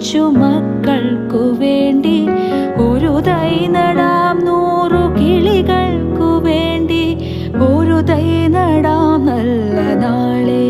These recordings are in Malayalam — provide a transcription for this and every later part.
നടാം കൊച്ചു വേണ്ടി ഒരു തൈ നടാം നൂറു കിളികൾക്കു വേണ്ടി ഒരു തൈ നടാം നല്ല നാളേക്കു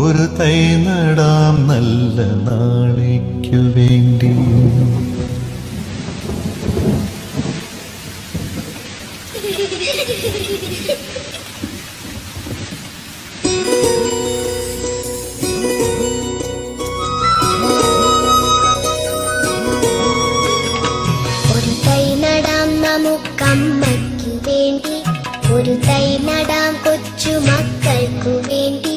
ഒരു തൈ നടാം നല്ല നാളേക്കു വേണ്ടി. ഒരു തൈ നടാം വേണ്ടി. ഒരു തൈ നടാം കൊച്ചു മക്കൾക്കു വേണ്ടി.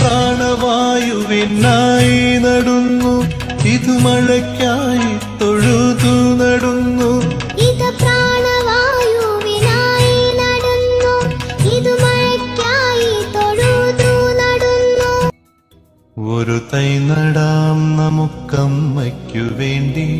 പ്രാണവായുവിനായി നടുന്നു. ഇത് മഴയ്ക്കായി തൊഴുതു നടുന്നു. ഇത് പ്രാണവായുവിനായി നടന്നു. ഇത് മഴയ്ക്കായി തൊഴുതു നടന്നു. ഒരു തൈ നടാം നമുക്കമ്മയ്ക്കു വേണ്ടി.